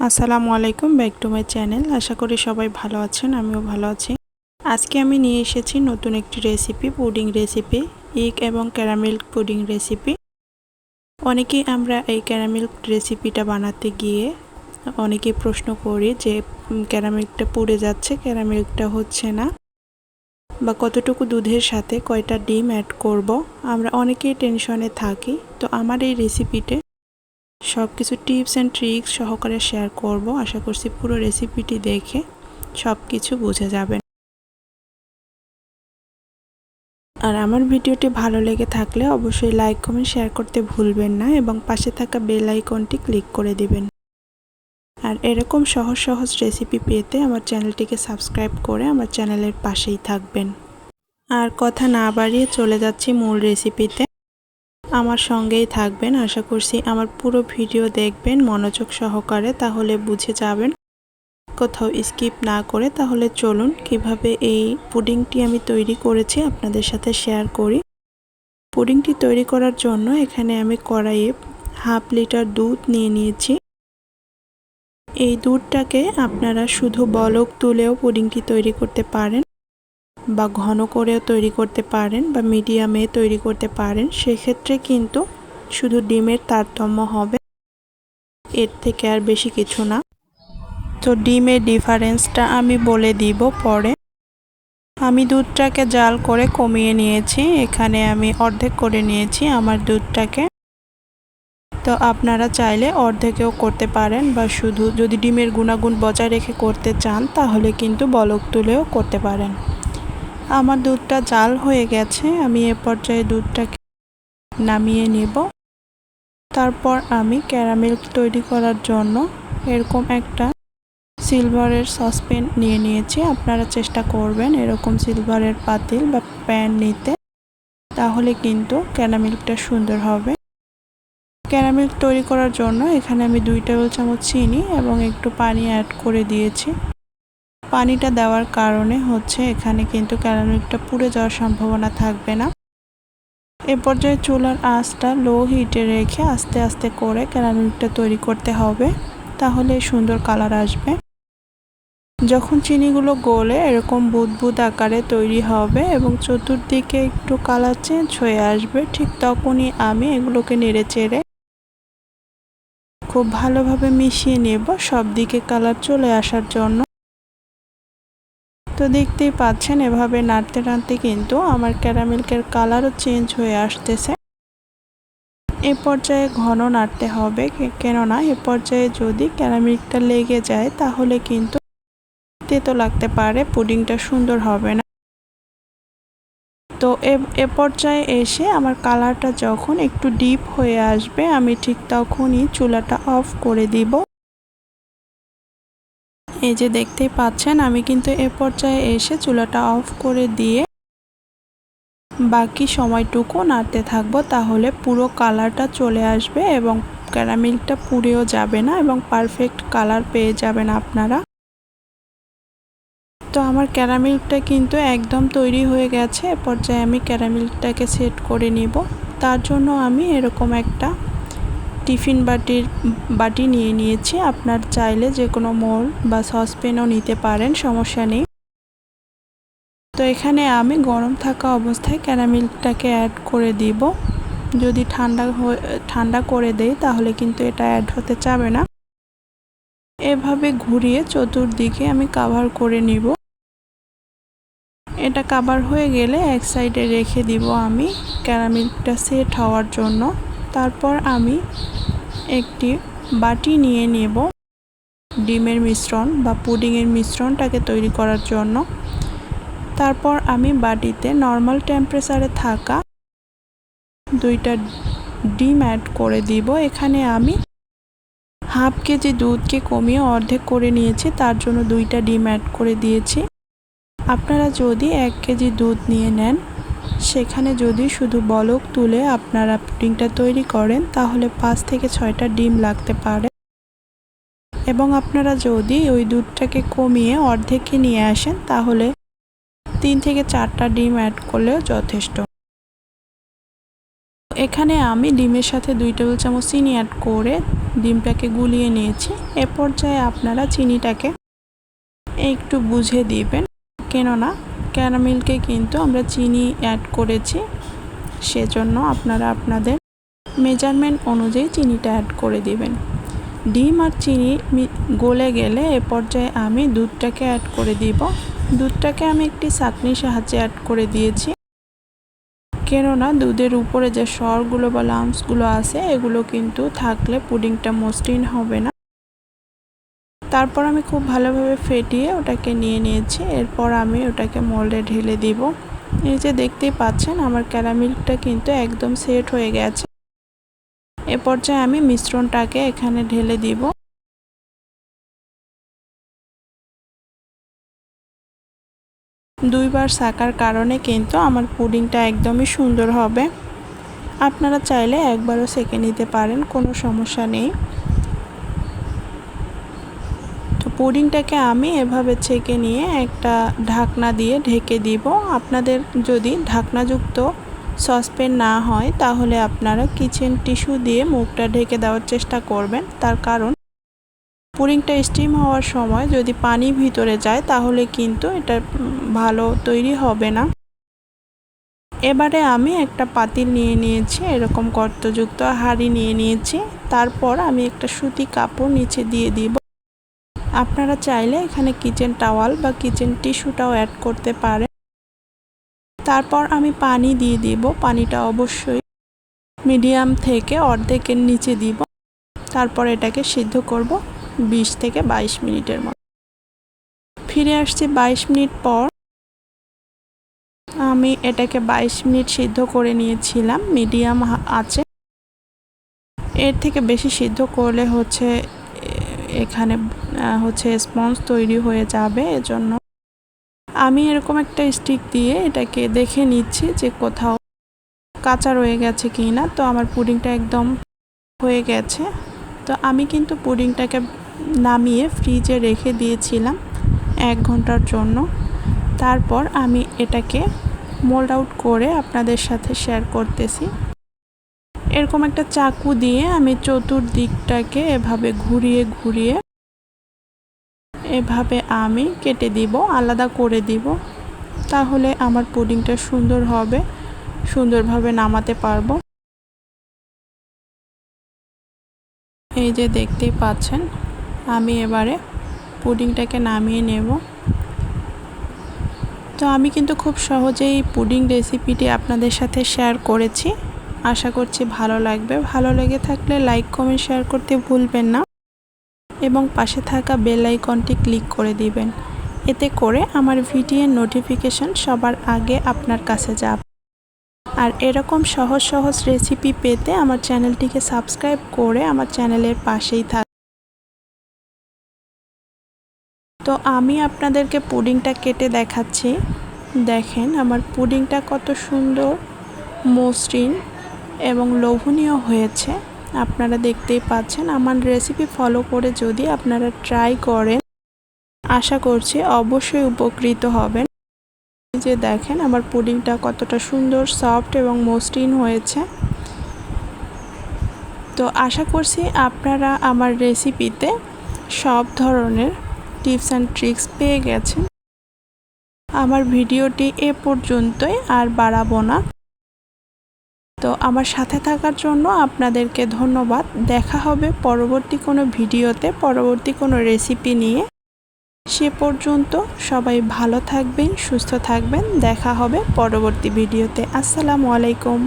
আসসালামু আলাইকুম, back to my channel. আশা করি সবাই ভালো আছেন, আমিও ভালো আছি। আজকে আমি নিয়ে এসেছি নতুন একটি রেসিপি, পুডিং রেসিপি, ইক এবং ক্যারামেল পুডিং রেসিপি। অনেকেই আমরা এই ক্যারামেল রেসিপিটা বানাতে গিয়ে অনেকেই প্রশ্ন করি যে ক্যারামেলটা পুড়ে যাচ্ছে, ক্যারামেলটা হচ্ছে না। বা কতটুকু দুধের সাথে কয়টা ডিম অ্যাড করব? আমরা অনেকেই টেনশনে থাকি। তো আমার এই রেসিপিতে সব কিছু টিপস অ্যান্ড ট্রিক্স সহকারে শেয়ার করব। আশা করছি পুরো রেসিপিটি দেখে সব কিছু বুঝে যাবেন। আর আমার ভিডিওটি ভালো লেগে থাকলে অবশ্যই লাইক, কমেন্ট, শেয়ার করতে ভুলবেন না এবং পাশে থাকা বেল আইকনটি ক্লিক করে দিবেন। আর এরকম সহজ সহজ রেসিপি পেতে আমার চ্যানেলটিকে সাবস্ক্রাইব করে আমার চ্যানেলের পাশেই থাকবেন। আর কথা না বাড়িয়ে চলে যাচ্ছি মূল রেসিপিতে। আমার সঙ্গেই থাকবেন। আশা করছি আমার পুরো ভিডিও দেখবেন মনোযোগ সহকারে, তাহলে বুঝে যাবেন। কোথাও স্কিপ না করে তাহলে চলুন কীভাবে এই পুডিংটি আমি তৈরি করেছি আপনাদের সাথে শেয়ার করি। পুডিংটি তৈরি করার জন্য এখানে আমি কড়াইয়ে হাফ লিটার দুধ নিয়ে নিয়েছি। এই দুধটাকে আপনারা শুধু বলক তুলেও পুডিংটি তৈরি করতে পারেন। বা ঘন করেও তৈরি করতে পারেন বা মিডিয়ামে তৈরি করতে পারেন, সেক্ষেত্রে কিন্তু শুধু ডিমের তারতম্য হবে। এর থেকে আর বেশি কিছু না। তো ডিমের ডিফারেন্সটা আমি বলে দিব পরে। আমি দুধটাকে জাল করে কমিয়ে নিয়েছি। এখানে আমি অর্ধেক করে নিয়েছি আমার দুধটাকে। তো আপনারা চাইলে অর্ধেকেও করতে পারেন বা শুধু যদি ডিমের গুণাগুণ বজায় রেখে করতে চান, তাহলে কিন্তু বলক তুলেও করতে পারেন। আমার দুধটা জাল হয়ে গেছে, আমি এ পর্যায়ে দুধটাকে নামিয়ে নেব। তারপর আমি ক্যারামেল তৈরি করার জন্য এরকম একটা সিলভারের সসপ্যান নিয়ে নিয়েছি। আপনারা চেষ্টা করবেন এরকম সিলভারের পাতিল বা প্যান নিতে, তাহলে কিন্তু ক্যারামেলটা সুন্দর হবে। ক্যারামেল তৈরি করার জন্য এখানে আমি দুই টেবিল চামচ চিনি এবং একটু পানি অ্যাড করে দিয়েছি। পানিটা দেওয়ার কারণে হচ্ছে এখানে কিন্তু ক্যারামেলটা পুড়ে যাওয়ার সম্ভাবনা থাকবে না। এ পর্যায়ে চুলার আঁচটা লো হিটে রেখে আস্তে আস্তে করে ক্যারামেলটা তৈরি করতে হবে, তাহলে সুন্দর কালার আসবে। যখন চিনিগুলো গলে এরকম বুদবুদ আকারে তৈরি হবে এবং চতুর্দিকে একটু কালার চেঞ্জ হয়ে আসবে, ঠিক তখনই আমি এগুলোকে নেড়ে চেড়ে খুব ভালোভাবে মিশিয়ে নেব সব দিকে কালার চলে আসার জন্য। তো দেখতেই পাচ্ছেন, এভাবে নাড়তে নাড়তে কিন্তু আমার ক্যারামেলকের কালারও চেঞ্জ হয়ে আসতেছে। এ পর্যায়ে ঘন নাড়তে হবে কেননা এ পর্যায়ে যদি ক্যারামেলটা লেগে যায়, তাহলে কিন্তু তেতো লাগতে পারে, পুডিংটা সুন্দর হবে না। তো এ পর্যায়ে এসে আমার কালারটা যখন একটু ডিপ হয়ে আসবে, আমি ঠিক তখনই চুলাটা অফ করে দিব। এই যে দেখতেই পাচ্ছেন, আমি কিন্তু এ পর্যায়ে এসে চুলাটা অফ করে দিয়ে বাকি সময়টুকু নাড়তে থাকব, তাহলে পুরো কালারটা চলে আসবে এবং ক্যারামেলটা পুড়েও যাবে না এবং পারফেক্ট কালার পেয়ে যাবেন আপনারা। তো আমার ক্যারামেলটা কিন্তু একদম তৈরি হয়ে গেছে, এ পর্যায়ে আমি ক্যারামেলটাকে সেট করে নিব। তার জন্য আমি এরকম একটা টিফিন বাটির, বাটি নিয়ে নিয়েছি। আপনার চাইলে যে কোনো মোল বা সসপ্যানও নিতে পারেন, সমস্যা নেই। তো এখানে আমি গরম থাকা অবস্থায় ক্যারামিলটাকে অ্যাড করে দিব। যদি ঠান্ডা ঠান্ডা করে দেই, তাহলে কিন্তু এটা অ্যাড হতে চাবে না। এভাবে ঘুরিয়ে চতুর্দিকে আমি কাভার করে নিব। এটা কাভার হয়ে গেলে এক সাইডে রেখে দিব আমি ক্যারামিলটা সেট হওয়ার জন্য। তারপর আমি একটি বাটি নিয়ে নেব। ডিমের মিশ্রণ বা পুডিংয়ের মিশ্রণটাকে তৈরি করার জন্য। তারপর আমি বাটিতে নর্মাল টেম্পারেচারে থাকা দুইটা ডিম অ্যাড করে দিব। এখানে আমি হাফ কেজি দুধকে কমিয়ে অর্ধেক করে নিয়েছি, তার জন্য দুইটা ডিম অ্যাড করে দিয়েছি। আপনারা যদি এক কেজি দুধ নিয়ে নেন সেখানে যদি শুধু বলক তুলে আপনারা পুডিংটা তৈরি করেন, তাহলে পাঁচ থেকে ছয়টা ডিম লাগতে পারে। এবং আপনারা যদি ওই দুধটাকে কমিয়ে অর্ধেকে নিয়ে আসেন, তাহলে তিন থেকে চারটা ডিম অ্যাড করলেও যথেষ্ট। এখানে আমি ডিমের সাথে দুই টেবিল চামচ চিনি অ্যাড করে ডিমটাকে গুলিয়ে নিয়েছি। এ পর্যায়ে আপনারা চিনিটাকে একটু বুঝে দিবেন। কেননা ক্যারামেলকে কিন্তু আমরা চিনি অ্যাড করেছি। সেজন্য আপনারা আপনাদের মেজারমেন্ট অনুযায়ী চিনিটা অ্যাড করে দিবেন। ডিম আর চিনি গলে গেলে এ পর্যায়ে আমি দুধটাকে অ্যাড করে দিব। দুধটাকে আমি একটি চাকনির সাহায্যে অ্যাড করে দিয়েছি। কেননা দুধের উপরে যে স্বরগুলো বা লামসগুলো আছে, এগুলো কিন্তু থাকলে পুডিংটা মসৃণ হবে না। তারপর আমি খুব ভালোভাবে ফেটিয়ে ওটাকে নিয়ে নিয়েছি। এরপর আমি ওটাকে মোল্ডে ঢেলে দিব। এই যে দেখতেই পাচ্ছেন, আমার ক্যারামিলটা কিন্তু একদম সেট হয়ে গেছে। এ পর্যায়ে আমি মিশ্রণটাকে এখানে ঢেলে দিব। দুইবার শাকার কারণে কিন্তু আমার পুডিংটা একদমই সুন্দর হবে। আপনারা চাইলে একবারও সেকে নিতে পারেন, কোনো সমস্যা নেই। পুডিংটাকে আমি এভাবে ছেঁকে নিয়ে একটা ঢাকনা দিয়ে ঢেকে দিব। আপনাদের যদি ঢাকনাযুক্ত সসপ্যান না হয়, তাহলে আপনারা কিচেন টিস্যু দিয়ে মুখটা ঢেকে দেওয়ার চেষ্টা করবেন। তার কারণ, পুডিংটা স্টিম হওয়ার সময় যদি পানি ভিতরে যায়, তাহলে কিন্তু এটা ভালো তৈরি হবে না। এবারে আমি একটা পাতিল নিয়ে নিয়েছি, এরকম গর্তযুক্ত হাঁড়ি নিয়ে নিয়েছি। তারপর আমি একটা সুতি কাপড় নিচে দিয়ে দিব। আপনারা চাইলে এখানে কিচেন টাওয়াল বা কিচেন টিস্যুটাও অ্যাড করতে পারেন। তারপর আমি পানি দিয়ে দিব। পানিটা অবশ্যই মিডিয়াম থেকে অর্ধেকের নিচে দিব। তারপর এটাকে সিদ্ধ করব বিশ থেকে বাইশ মিনিটের মতো। ফিরে আসছি বাইশ মিনিট পর। আমি এটাকে বাইশ মিনিট সিদ্ধ করে নিয়েছিলাম। মিডিয়াম আছে। এর থেকে বেশি সিদ্ধ করলে হচ্ছে এখানে হচ্ছে স্পঞ্জ তৈরি হয়ে যাবে, এজন্য আমি এরকম একটা স্টিক দিয়ে এটাকে দেখে নিচ্ছি যে কোথাও কাঁচা রয়ে গেছে কি না তো আমার পুডিংটা একদম হয়ে গেছে। তো আমি কিন্তু পুডিংটাকে নামিয়ে ফ্রিজে রেখে দিয়েছিলাম এক ঘণ্টার জন্য। তারপর আমি এটাকে মোল্ড আউট করে আপনাদের সাথে শেয়ার করতেছি। এরকম একটা চাকু দিয়ে আমি চতুর্দিকটাকে এভাবে ঘুরিয়ে ঘুরিয়ে এভাবে আমি কেটে দিব, আলাদা করে দিব। তাহলে আমার পুডিংটা সুন্দর হবে, সুন্দরভাবে নামাতে পারব। এই যে দেখতেই পাচ্ছেন, আমি এবারে পুডিংটাকে নামিয়ে নেব। তো আমি কিন্তু খুব সহজেই পুডিং রেসিপিটি আপনাদের সাথে শেয়ার করেছি। আশা করছি ভালো লাগবে। ভালো লেগে থাকলে লাইক কমেন্ট শেয়ার করতে ভুলবেন না। এবং পাশে থাকা বেল আইকনটি ক্লিক করে দিবেন। এতে করে আমার ভিডিওর নোটিফিকেশন সবার আগে আপনার কাছে যাবে। আর এরকম সহজ সহজ রেসিপি পেতে আমার চ্যানেলটিকে সাবস্ক্রাইব করে আমার চ্যানেলের পাশেই থাক। তো আমি আপনাদেরকে পুডিংটা কেটে দেখাচ্ছি। দেখেন আমার পুডিংটা কত সুন্দর, মসৃণ। এবং লোভনীয় হয়েছে। আপনারা দেখতেই পাচ্ছেন, আমার রেসিপি ফলো করে যদি আপনারা ট্রাই করেন, আশা করছি অবশ্যই উপকৃত হবেন। যে দেখেন, আমার পুডিংটা কতটা সুন্দর সফট এবং মসৃণ হয়েছে। তো আশা করছি আপনারা আমার রেসিপিতে সব ধরনের টিপস অ্যান্ড ট্রিক্স পেয়ে গেছেন। আমার ভিডিওটি এ পর্যন্তই, আর বাড়াবো না। তো আমার সাথে থাকার জন্য আপনাদেরকে ধন্যবাদ। দেখা হবে পরবর্তী কোনো ভিডিওতে, পরবর্তী কোনো রেসিপি নিয়ে। সে পর্যন্ত সবাই ভালো থাকবেন, সুস্থ থাকবেন। দেখা হবে পরবর্তী ভিডিওতে। আসসালামু আলাইকুম।